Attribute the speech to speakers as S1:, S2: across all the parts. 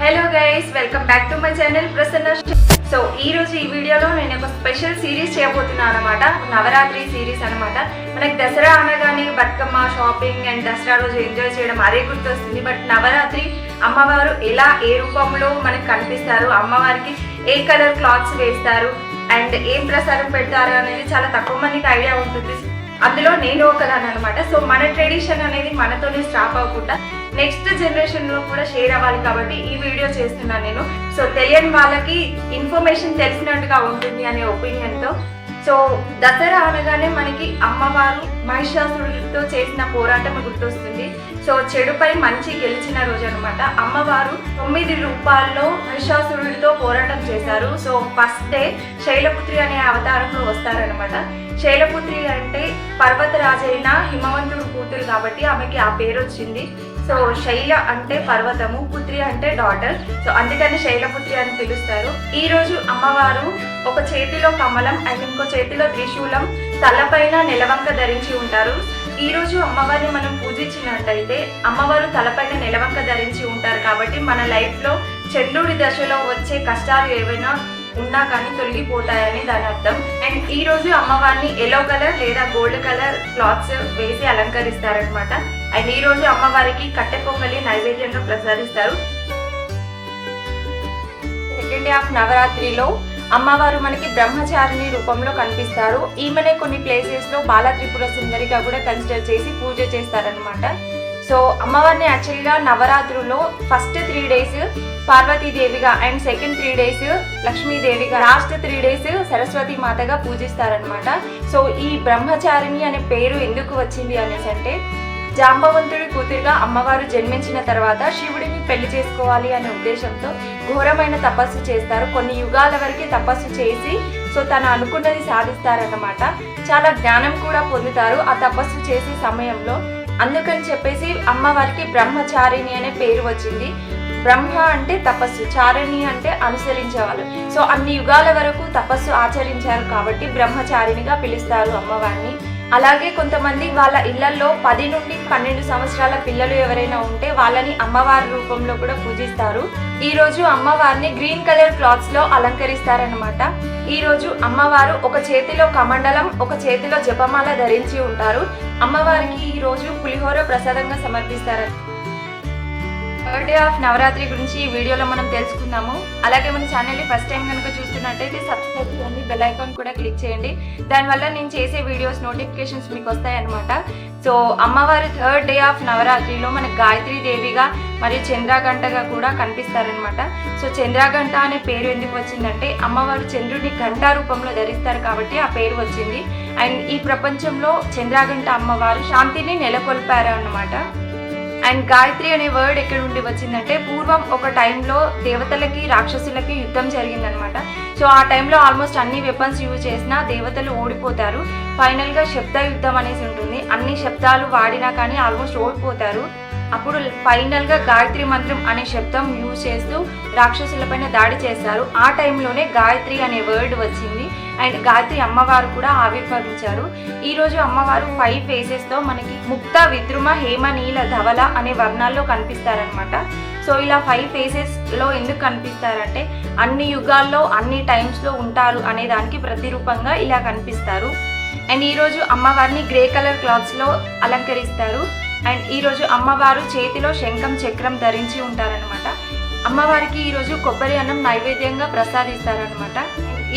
S1: Hello guys welcome back to my channel Prasanna so ఈ రోజు ఈ వీడియోలో నేను ఒక స్పెషల్ సిరీస్ చేయబోతున్నాను అనమాట నవరాత్రి సిరీస్ అనమాట మనకి దసరా అనగానే బతుకమ్మ షాపింగ్ అండ్ దసరా రోజు ఎంజాయ్ చేయడం అదే గుర్తొస్తుంది. బట్ నవరాత్రి అమ్మవారు ఎలా ఏ రూపంలో మనకు కనిపిస్తారు? అమ్మవారికి ఏ కలర్ క్లాత్స్ వేస్తారు? అండ్ ఏం ప్రసారం పెడతారు అనేది చాలా తక్కువ మందికి ఐడియా ఉంటుంది. అందులో నేను ఒకదాన్ని అనమాట సో మన ట్రెడిషన్ అనేది మనతోనే స్టాప్ అవ్వకుండా నెక్స్ట్ జనరేషన్లో కూడా షేర్ అవ్వాలి కాబట్టి ఈ వీడియో చేస్తున్నాను నేను. సో తెలియని వాళ్ళకి ఇన్ఫర్మేషన్ తెలిసినట్టుగా ఉంటుంది అనే ఒపీనియన్తో సో దసరా అనగానే మనకి అమ్మవారు మహిషాసురుడితో చేసిన పోరాటం గుర్తొస్తుంది. సో చెడుపై మంచి గెలిచిన రోజు అనమాట అమ్మవారు తొమ్మిది రూపాల్లో మహిషాసురుడితో పోరాటం చేశారు. సో ఫస్ట్ డే శైలపుత్రి అనే అవతారంలో వస్తారనమాట. శైలపుత్రి అంటే పర్వతరాజైన హిమవంతుడు కూతురు కాబట్టి ఆమెకి ఆ పేరు వచ్చింది సో శైల అంటే పర్వతము పుత్రి అంటే డాటర్ సో అందుకని శైలపుత్రి అని పిలుస్తారు. ఈ రోజు అమ్మవారు ఒక చేతిలో కమలం అండ్ ఇంకో చేతిలో త్రిశూలం తలపైన నెలవంక ధరించి ఉంటారు. ఈ రోజు అమ్మవారిని మనం పూజించినట్టయితే అమ్మవారు తలపైన నెలవంక ధరించి ఉంటారు కాబట్టి మన లైఫ్లో చంద్రుడి దశలో వచ్చే కష్టాలు ఏవైనా ఉన్నా కానీ తొలగిపోతాయని దాని అర్థం. అండ్ ఈ రోజు అమ్మవారిని ఎల్లో కలర్ లేదా గోల్డ్ కలర్ క్లాత్స్ వేసి అలంకరిస్తారనమాట అండ్ ఈ రోజు అమ్మవారికి కట్టె పొంగలి నైవేద్యంగా ప్రసాదిస్తారు. సెకండ్ డే ఆఫ్ నవరాత్రిలో అమ్మవారు మనకి బ్రహ్మచారిణి రూపంలో కనిపిస్తారు. ఈమెనే కొన్ని ప్లేసెస్లో బాల త్రిపుర సుందరిగా కూడా కన్సిడర్ చేసి పూజ చేస్తారనమాట సో అమ్మవారిని యాక్చువల్గా నవరాత్రుల్లో ఫస్ట్ త్రీ డేస్ పార్వతీదేవిగా అండ్ సెకండ్ త్రీ డేస్ లక్ష్మీదేవిగా లాస్ట్ త్రీ డేస్ సరస్వతి మాతగా పూజిస్తారనమాట సో ఈ బ్రహ్మచారిణి అనే పేరు ఎందుకు వచ్చింది అనేసి అంటే జాంబవంతుడి కూతురుగా అమ్మవారు జన్మించిన తర్వాత శివుడిని పెళ్ళి చేసుకోవాలి అనే ఉద్దేశంతో ఘోరమైన తపస్సు చేస్తారు. కొన్ని యుగాల వరకు తపస్సు చేసి సో తను అనుకున్నది సాధిస్తారన్నమాట. చాలా జ్ఞానం కూడా పొందుతారు. ఆ తపస్సు చేసే సమయంలో అందుకని చెప్పేసి అమ్మవారికి బ్రహ్మచారిణి అనే పేరు వచ్చింది. బ్రహ్మ అంటే తపస్సు చారిణి అంటే అనుసరించేవాళ్ళు. సో అన్ని యుగాల వరకు తపస్సు ఆచరించారు కాబట్టి బ్రహ్మచారిణిగా పిలుస్తారు అమ్మవారిని. అలాగే కొంతమంది వాళ్ళ ఇళ్ళలో పది నుండి పన్నెండు సంవత్సరాల పిల్లలు ఎవరైనా ఉంటే వాళ్ళని అమ్మవారి రూపంలో కూడా పూజిస్తారు. ఈ రోజు అమ్మవారిని గ్రీన్ కలర్ క్లాత్స్లో అలంకరిస్తారనమాట ఈ రోజు అమ్మవారు ఒక చేతిలో కమండలం ఒక చేతిలో జపమాల ధరించి ఉంటారు. అమ్మవారికి ఈ రోజు పులిహోర ప్రసాదంగా సమర్పిస్తారు థర్డ్ డే ఆఫ్ నవరాత్రి గురించి ఈ వీడియోలో మనం తెలుసుకుందాము. అలాగే మన ఛానల్ని ఫస్ట్ టైం కనుక చూస్తున్నట్టయితే సబ్స్క్రైబ్ చేయండి బెల్ ఐకాన్ కూడా క్లిక్ చేయండి. దానివల్ల నేను చేసే వీడియోస్ నోటిఫికేషన్స్ మీకు వస్తాయన్నమాట. సో అమ్మవారి థర్డ్ డే ఆఫ్ నవరాత్రిలో మన గాయత్రి దేవిగా మరియు చంద్రగంటగా కూడా కనిపిస్తారనమాట సో చంద్రగంట అనే పేరు ఎందుకు వచ్చిందంటే అమ్మవారు చంద్రుడిని గంట రూపంలో ధరిస్తారు కాబట్టి ఆ పేరు వచ్చింది. అండ్ ఈ ప్రపంచంలో చంద్రగంట అమ్మవారు శాంతిని నెలకొల్పారు అన్నమాట అండ్ గాయత్రి అనే వర్డ్ ఎక్కడ నుండి వచ్చిందంటే పూర్వం ఒక టైంలో దేవతలకి రాక్షసులకి యుద్ధం జరిగిందనమాట. సో ఆ టైంలో ఆల్మోస్ట్ అన్ని వెపన్స్ యూజ్ చేసినా దేవతలు ఓడిపోతారు. ఫైనల్గా శబ్ద యుద్ధం అనేసి ఉంటుంది. అన్ని శబ్దాలు వాడినా కానీ ఆల్మోస్ట్ ఓడిపోతారు. అప్పుడు ఫైనల్గా గాయత్రి మంత్రం అనే శబ్దం యూజ్ చేస్తూ రాక్షసులపైన దాడి చేస్తారు. ఆ టైంలోనే గాయత్రి అనే వర్డ్ వచ్చింది. అండ్ గాయత్రి అమ్మవారు కూడా ఆవిర్భవించారు. ఈరోజు అమ్మవారు ఫైవ్ ఫేసెస్తో మనకి ముక్త విద్రుమ హేమ నీల ధవల అనే వర్ణాల్లో కనిపిస్తారనమాట సో ఇలా ఫైవ్ ఫేసెస్లో ఎందుకు కనిపిస్తారంటే అన్ని యుగాల్లో అన్ని టైమ్స్లో ఉంటారు అనే దానికి ప్రతిరూపంగా ఇలా కనిపిస్తారు. అండ్ ఈరోజు అమ్మవారిని గ్రే కలర్ క్లాత్స్లో అలంకరిస్తారు. అండ్ ఈరోజు అమ్మవారు చేతిలో శంఖం చక్రం ధరించి ఉంటారనమాట అమ్మవారికి ఈరోజు కొబ్బరి అన్నం నైవేద్యంగా ప్రసాదిస్తారనమాట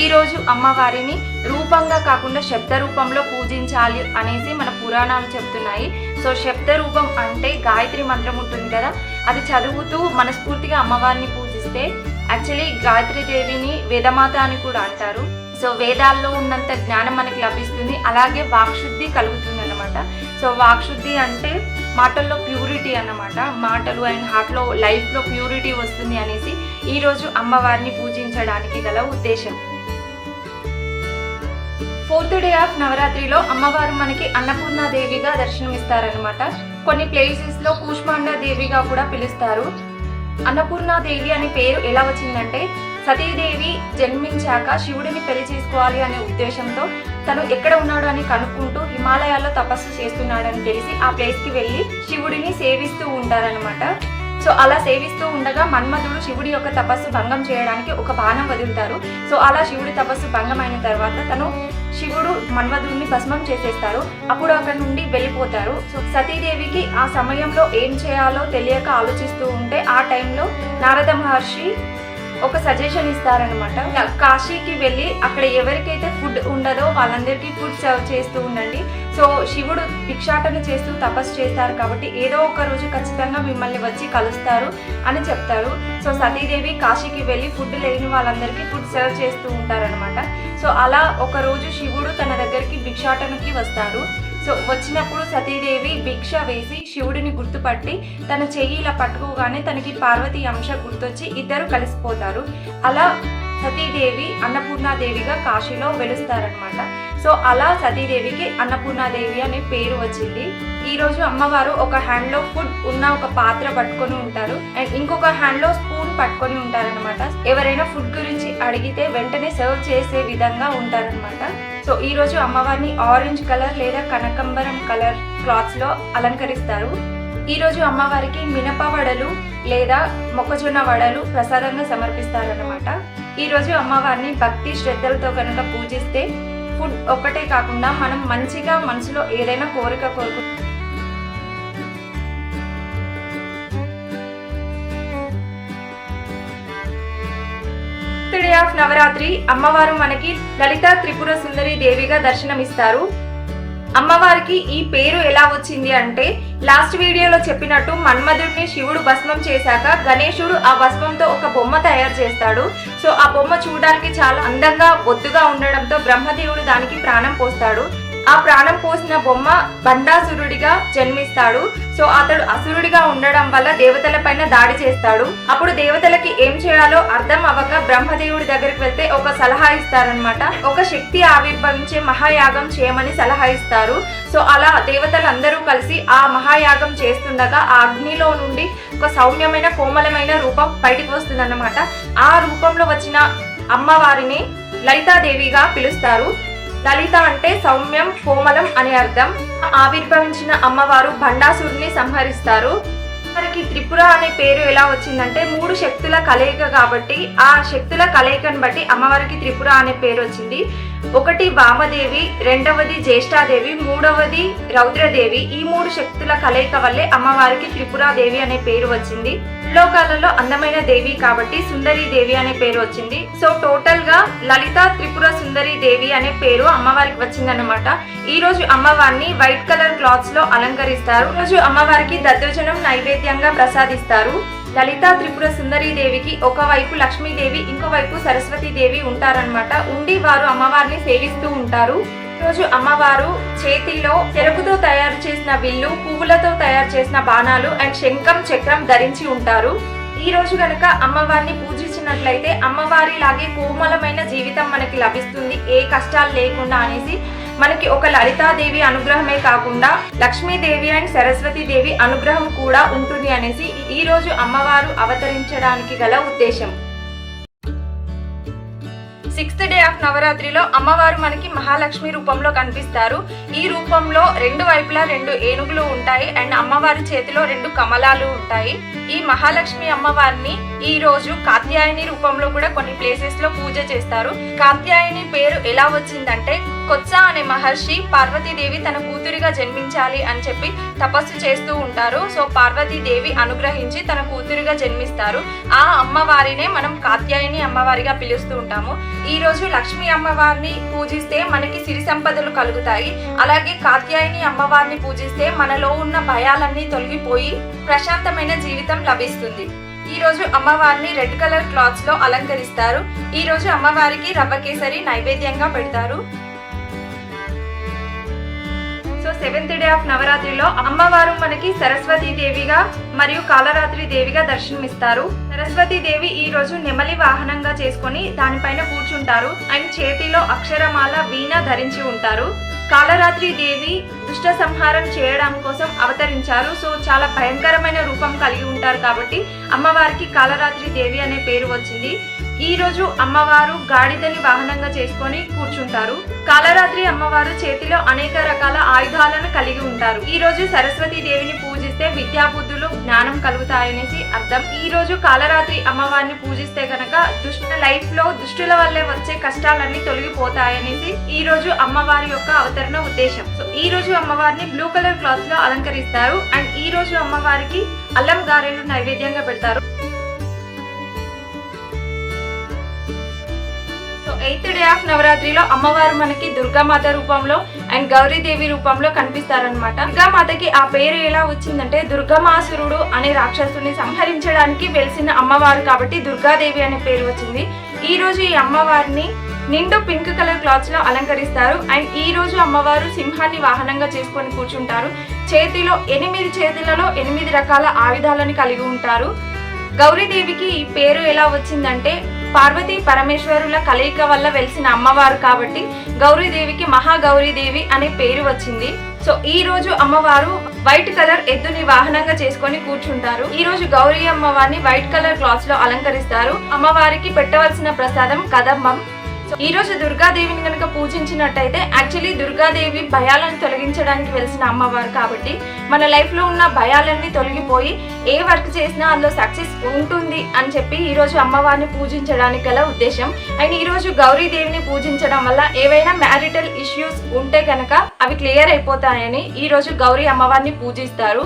S1: ఈ రోజు అమ్మవారిని రూపంగా కాకుండా శబ్ద రూపంలో పూజించాలి అనేసి మన పురాణాలు చెప్తున్నాయి. సో శబ్ద రూపం అంటే గాయత్రి మంత్రం ఉంటుంది కదా అది చదువుతూ మనస్ఫూర్తిగా అమ్మవారిని పూజిస్తే యాక్చువల్లీ గాయత్రి దేవిని వేదమాత అని కూడా అంటారు. సో వేదాల్లో ఉన్నంత జ్ఞానం మనకి లభిస్తుంది అలాగే వాక్శుద్ధి కలుగుతుంది అనమాట సో వాక్శుద్ధి అంటే మాటల్లో ప్యూరిటీ అన్నమాట. మాటలు అండ్ హార్ట్లో లైఫ్లో ప్యూరిటీ వస్తుంది అనేసి ఈరోజు అమ్మవారిని పూజించడానికి గల ఉద్దేశం. ఫోర్త్ డే ఆఫ్ నవరాత్రిలో అమ్మవారు మనకి అన్నపూర్ణాదేవిగా దర్శనమిస్తారనమాట కొన్ని ప్లేసెస్లో కూష్మాండ దేవిగా కూడా పిలుస్తారు. అన్నపూర్ణాదేవి అనే పేరు ఎలా వచ్చిందంటే సతీదేవి జన్మించాక శివుడిని పెళ్ళి చేసుకోవాలి అనే ఉద్దేశంతో తను ఎక్కడ ఉన్నాడు అని కనుక్కుంటూ హిమాలయాల్లో తపస్సు చేస్తున్నాడని తెలిసి ఆ ప్లేస్కి వెళ్ళి శివుడిని సేవిస్తూ ఉంటారనమాట సో అలా సేవిస్తూ ఉండగా మన్మధుడు శివుడి యొక్క తపస్సు భంగం చేయడానికి ఒక బాణం వదులుతారు. సో అలా శివుడి తపస్సు భంగం అయిన తర్వాత తను శివుడు మన్మధుడిని భస్మం చేసేస్తారు. అప్పుడు అక్కడ నుండి వెళ్ళిపోతారు. సో సతీదేవికి ఆ సమయంలో ఏం చేయాలో తెలియక ఆలోచిస్తూ ఉంటే ఆ టైంలో నారద మహర్షి ఒక సజెషన్ ఇస్తారనమాట కాశీకి వెళ్ళి అక్కడ ఎవరికైతే ఫుడ్ ఉండదో వాళ్ళందరికీ ఫుడ్ సర్వ్ చేస్తూ ఉండండి. సో శివుడు భిక్షాటన చేస్తూ తపస్సు చేస్తారు కాబట్టి ఏదో ఒక రోజు ఖచ్చితంగా మిమ్మల్ని వచ్చి కలుస్తారు అని చెప్తారు. సో సతీదేవి కాశీకి వెళ్ళి ఫుడ్ లేని వాళ్ళందరికీ ఫుడ్ సర్వ్ చేస్తూ ఉంటారనమాట సో అలా ఒక రోజు శివుడు తన దగ్గరికి భిక్షాటనకి వస్తారు. సో వచ్చినప్పుడు సతీదేవి భిక్ష వేసి శివుడిని గుర్తుపట్టి తన చెయ్యి ఇలా పట్టుకోగానే తనకి పార్వతి అంశ గుర్తొచ్చి ఇద్దరు కలిసిపోతారు. అలా సతీదేవి అన్నపూర్ణాదేవిగా కాశీలో వెలుస్తారనమాట సో అలా సతీదేవికి అన్నపూర్ణాదేవి అనే పేరు వచ్చింది. ఈరోజు అమ్మవారు ఒక హ్యాండ్లో ఫుడ్ ఉన్న ఒక పాత్ర పట్టుకొని ఉంటారు. అండ్ ఇంకొక హ్యాండ్లో స్పూన్ పట్టుకొని ఉంటారనమాట ఎవరైనా ఫుడ్ గురించి అడిగితే వెంటనే సర్వ్ చేసే విధంగా ఉంటారనమాట సో ఈ రోజు అమ్మవారిని ఆరెంజ్ కలర్ లేదా కనకంబరం కలర్ క్లాత్స్లో అలంకరిస్తారు. ఈ రోజు అమ్మవారికి మినప వడలు లేదా మొక్కజొన్న వడలు ప్రసాదంగా సమర్పిస్తారనమాట ఈ రోజు అమ్మవారిని భక్తి శ్రద్ధలతో కనుక పూజిస్తే ఫుడ్ ఒక్కటే కాకుండా మనం మంచిగా మనసులో ఏదైనా కోరిక ఫిఫ్త్ డే ఆఫ్ నవరాత్రి అమ్మవారు మనకి లలిత త్రిపుర సుందరి దేవిగా దర్శనమిస్తారు. అమ్మవారికి ఈ పేరు ఎలా వచ్చింది అంటే లాస్ట్ వీడియోలో చెప్పినట్టు మన్మధుడిని శివుడు భస్మం చేశాక గణేశుడు ఆ భస్మంతో ఒక బొమ్మ తయారు చేస్తాడు. సో ఆ బొమ్మ చూడడానికి చాలా అందంగా ఒత్తుగా ఉండడంతో బ్రహ్మదేవుడు దానికి ప్రాణం పోస్తాడు. ఆ ప్రాణం పోసిన బొమ్మ బండాసురుడిగా జన్మిస్తాడు. సో అతడు అసురుడిగా ఉండడం వల్ల దేవతల పైన దాడి చేస్తాడు. అప్పుడు దేవతలకి ఏం చేయాలో అర్థం అవ్వక బ్రహ్మదేవుడి దగ్గరికి వెళ్తే ఒక సలహా ఇస్తారనమాట ఒక శక్తి ఆవిర్భవించే మహాయాగం చేయమని సలహా ఇస్తారు. సో అలా దేవతలందరూ కలిసి ఆ మహాయాగం చేస్తుండగా ఆ అగ్నిలో నుండి ఒక సౌమ్యమైన కోమలమైన రూపం బయటికి వస్తుందన్నమాట. ఆ రూపంలో వచ్చిన అమ్మవారిని లలితాదేవిగా పిలుస్తారు. లలిత అంటే సౌమ్యం కోమలం అని అర్థం. ఆవిర్భవించిన అమ్మవారు భండాసురుని సంహరిస్తారు. వారికి త్రిపుర అనే పేరు ఎలా వచ్చిందంటే మూడు శక్తుల కలయిక కాబట్టి ఆ శక్తుల కలయికను బట్టి అమ్మవారికి త్రిపుర అనే పేరు వచ్చింది. ఒకటి వామదేవి రెండవది జ్యేష్ఠాదేవి మూడవది రౌద్రదేవి. ఈ మూడు శక్తుల కలయిక వల్లే అమ్మవారికి త్రిపురాదేవి అనే పేరు వచ్చింది. లోకాలలో అందమైన దేవి కాబట్టి సుందరి దేవి అనే పేరు వచ్చింది. సో టోటల్గా లలిత త్రిపుర సుందరి దేవి అనే పేరు అమ్మవారికి వచ్చిందన్నమాట. ఈ రోజు అమ్మవారిని వైట్ కలర్ క్లాత్స్లో అలంకరిస్తారు. రోజు అమ్మవారికి దద్దోజనం నైవేద్యంగా ప్రసాదిస్తారు. లలిత త్రిపుర సుందరీదేవికి ఒకవైపు లక్ష్మీదేవి ఇంకోవైపు సరస్వతి దేవి ఉంటారనమాట ఉండి వారు అమ్మవారిని సేవిస్తూ ఉంటారు. రోజు అమ్మవారు చేతిలో చెరుకుతో తయారు చేసిన విల్లు పువ్వులతో తయారు చేసిన బాణాలు అండ్ శంఖం చక్రం ధరించి ఉంటారు. ఈ రోజు గనక అమ్మవారిని పూజించినట్లయితే అమ్మవారి లాగే కోమలమైన జీవితం మనకి లభిస్తుంది. ఏ కష్టాలు లేకుండా అనేసి మనకి ఒక లలితాదేవి అనుగ్రహమే కాకుండా లక్ష్మీదేవి అండ్ సరస్వతి దేవి అనుగ్రహం కూడా ఉంటుంది అనేసి ఈ రోజు అమ్మవారు అవతరించడానికి గల ఉద్దేశం. సిక్స్త్ డే ఆఫ్ నవరాత్రిలో అమ్మవారు మనకి మహాలక్ష్మి రూపంలో కనిపిస్తారు. ఈ రూపంలో రెండు వైపులా రెండు ఏనుగులు ఉంటాయి. అండ్ అమ్మవారి చేతిలో రెండు కమలాలు ఉంటాయి. ఈ మహాలక్ష్మి అమ్మవారిని ఈ రోజు కాత్యాయని రూపంలో కూడా కొన్ని ప్లేసెస్లో పూజ చేస్తారు. కాత్యాయని పేరు ఎలా వచ్చిందంటే కొత్స అనే మహర్షి పార్వతీదేవి తన కూతురిగా జన్మించాలి అని చెప్పి తపస్సు చేస్తూ ఉంటారు. సో పార్వతీదేవి అనుగ్రహించి తన కూతురిగా జన్మిస్తారు. ఆ అమ్మవారినే మనం కాత్యాయని అమ్మవారిగా పిలుస్తూ ఉంటాము. ఈ రోజు లక్ష్మీ అమ్మవారిని పూజిస్తే మనకి సిరి సంపదలు కలుగుతాయి. అలాగే కాత్యాయని అమ్మవారిని పూజిస్తే మనలో ఉన్న భయాలన్నీ తొలగిపోయి ప్రశాంతమైన జీవితం లభిస్తుంది. ఈ రోజు అమ్మవారిని రెడ్ కలర్ క్లాత్స్లో అలంకరిస్తారు. ఈ రోజు అమ్మవారికి రవ్వ కేసరి నైవేద్యంగా పెడతారు. సెవెంత్ డే ఆఫ్ నవరాత్రిలో అమ్మవారు మనకి సరస్వతి దేవిగా మరియు కాలరాత్రి దేవిగా దర్శనమిస్తారు. సరస్వతి దేవి ఈ రోజు నెమలి వాహనంగా చేసుకొని దానిపైన కూర్చుంటారు. అండ్ చేతిలో అక్షరమాల వీణ ధరించి ఉంటారు. కాలరాత్రి దేవి దుష్ట సంహారం చేయడం కోసం అవతరించారు. సో చాలా భయంకరమైన రూపం కలిగి ఉంటారు కాబట్టి అమ్మవారికి కాలరాత్రి దేవి అనే పేరు వచ్చింది. ఈ రోజు అమ్మవారు గాడిదని వాహనంగా చేసుకొని కూర్చుంటారు. కాలరాత్రి అమ్మవారు చేతిలో అనేక రకాల ఆయుధాలను కలిగి ఉంటారు. ఈ రోజు సరస్వతి దేవిని పూజిస్తే విద్యాబుద్ధులు జ్ఞానం కలుగుతాయనేసి అర్థం. ఈ రోజు కాలరాత్రి అమ్మవారిని పూజిస్తే గనక దుష్ట లైఫ్లో దుష్టుల వల్లే వచ్చే కష్టాలన్నీ తొలగిపోతాయనేసి ఈ రోజు అమ్మవారి యొక్క అవతరణ ఉద్దేశం. సో ఈ రోజు అమ్మవారిని బ్లూ కలర్ క్లాత్లో అలంకరిస్తారు. అండ్ ఈ రోజు అమ్మవారికి అల్లం గారెలు నైవేద్యంగా పెడతారు. ఎయిత్ డే ఆఫ్ నవరాత్రిలో అమ్మవారు మనకి దుర్గామాత రూపంలో అండ్ గౌరీదేవి రూపంలో కనిపిస్తారనమాట దుర్గామాతకి ఆ పేరు ఎలా వచ్చిందంటే దుర్గమాసురుడు అనే రాక్షసుని సంహరించడానికి వెలిసిన అమ్మవారు కాబట్టి దుర్గాదేవి అనే పేరు వచ్చింది. ఈ రోజు ఈ అమ్మవారిని నిండు పింక్ కలర్ క్లాత్స్లో అలంకరిస్తారు. అండ్ ఈ రోజు అమ్మవారు సింహాన్ని వాహనంగా చేసుకొని కూర్చుంటారు. చేతిలో ఎనిమిది చేతులలో ఎనిమిది రకాల ఆయుధాలను కలిగి ఉంటారు. గౌరీదేవికి ఈ పేరు ఎలా వచ్చిందంటే పార్వతీ పరమేశ్వరుల కలయిక వల్ల వెలిసిన అమ్మవారు కాబట్టి గౌరీదేవికి మహాగౌరీదేవి అనే పేరు వచ్చింది. సో ఈ రోజు అమ్మవారు వైట్ కలర్ ఎద్దుని వాహనంగా చేసుకొని కూర్చుంటారు. ఈ రోజు గౌరీ అమ్మవారిని వైట్ కలర్ క్లాత్స్లో అలంకరిస్తారు. అమ్మవారికి పెట్టవలసిన ప్రసాదం కదంబం ఈ రోజు దుర్గాదేవిని కనుక పూజించినట్టయితే యాక్చువల్లీ దుర్గాదేవి భయాలను తొలగించడానికి వెలిసిన అమ్మవారు కాబట్టి మన లైఫ్లో ఉన్న భయాలన్నీ తొలగిపోయి ఏ వర్క్ చేసినా అందులో సక్సెస్ ఉంటుంది అని చెప్పి ఈ రోజు అమ్మవారిని పూజించడానికి గల ఉద్దేశం. అండ్ ఈ రోజు గౌరీదేవిని పూజించడం వల్ల ఏవైనా మ్యారిటల్ ఇష్యూస్ ఉంటే కనుక అవి క్లియర్ అయిపోతాయని ఈ రోజు గౌరీ అమ్మవారిని పూజిస్తారు.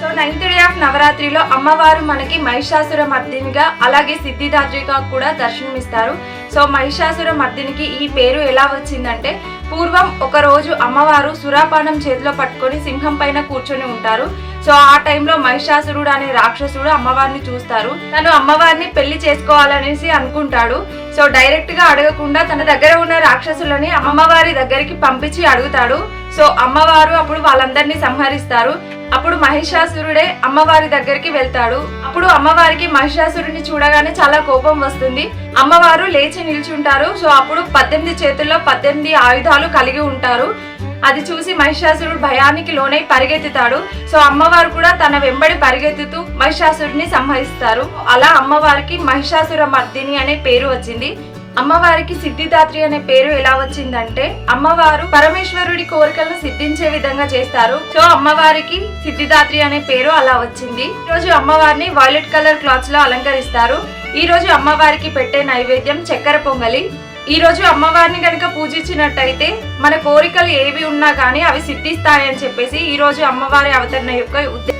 S1: సో నైన్త్ డే ఆఫ్ నవరాత్రిలో అమ్మవారు మనకి మహిషాసుర మర్దినిగా అలాగే సిద్ధిదాత్రిగా కూడా దర్శనమిస్తారు. సో మహిషాసుర మర్దినికి ఈ పేరు ఎలా వచ్చిందంటే పూర్వం ఒకరోజు అమ్మవారు సురాపానం చేతిలో పట్టుకొని సింహం పైన కూర్చొని ఉంటారు. సో ఆ టైంలో మహిషాసురుడు అనే రాక్షసుడు అమ్మవారిని చూస్తారు. తను అమ్మవారిని పెళ్ళి చేసుకోవాలనేసి అనుకుంటాడు. సో డైరెక్ట్గా అడగకుండా తన దగ్గర ఉన్న రాక్షసులని అమ్మవారి దగ్గరికి పంపించి అడుగుతాడు. సో అమ్మవారు అప్పుడు వాళ్ళందరినీ సంహరిస్తారు. అప్పుడు మహిషాసురుడే అమ్మవారి దగ్గరికి వెళ్తాడు. అప్పుడు అమ్మవారికి మహిషాసురుడిని చూడగానే చాలా కోపం వస్తుంది. అమ్మవారు లేచి నిల్చుంటారు. సో అప్పుడు పద్దెనిమిది చేతుల్లో పద్దెనిమిది ఆయుధాలు కలిగి ఉంటారు. అది చూసి మహిషాసురుడు భయానికి లోనై పరిగెత్తుతాడు. సో అమ్మవారు కూడా తన వెంబడి పరిగెత్తుతూ మహిషాసురుడిని సంహరిస్తారు. అలా అమ్మవారికి మహిషాసుర మర్దిని అనే పేరు వచ్చింది. అమ్మవారికి సిద్ధిదాత్రి అనే పేరు ఎలా వచ్చిందంటే అమ్మవారు పరమేశ్వరుడి కోరికలను సిద్ధించే విధంగా చేస్తారు. సో అమ్మవారికి సిద్ధిదాత్రి అనే పేరు అలా వచ్చింది. ఈ రోజు అమ్మవారిని వైలెట్ కలర్ క్లాత్స్లో అలంకరిస్తారు. ఈ రోజు అమ్మవారికి పెట్టే నైవేద్యం చక్కెర పొంగలి. ఈ రోజు అమ్మవారిని కనుక పూజించినట్టయితే మన కోరికలు ఏవి ఉన్నా కానీ అవి సిద్ధిస్తాయని చెప్పేసి ఈ రోజు అమ్మవారి అవతరణ యొక్క ఉద్దేశం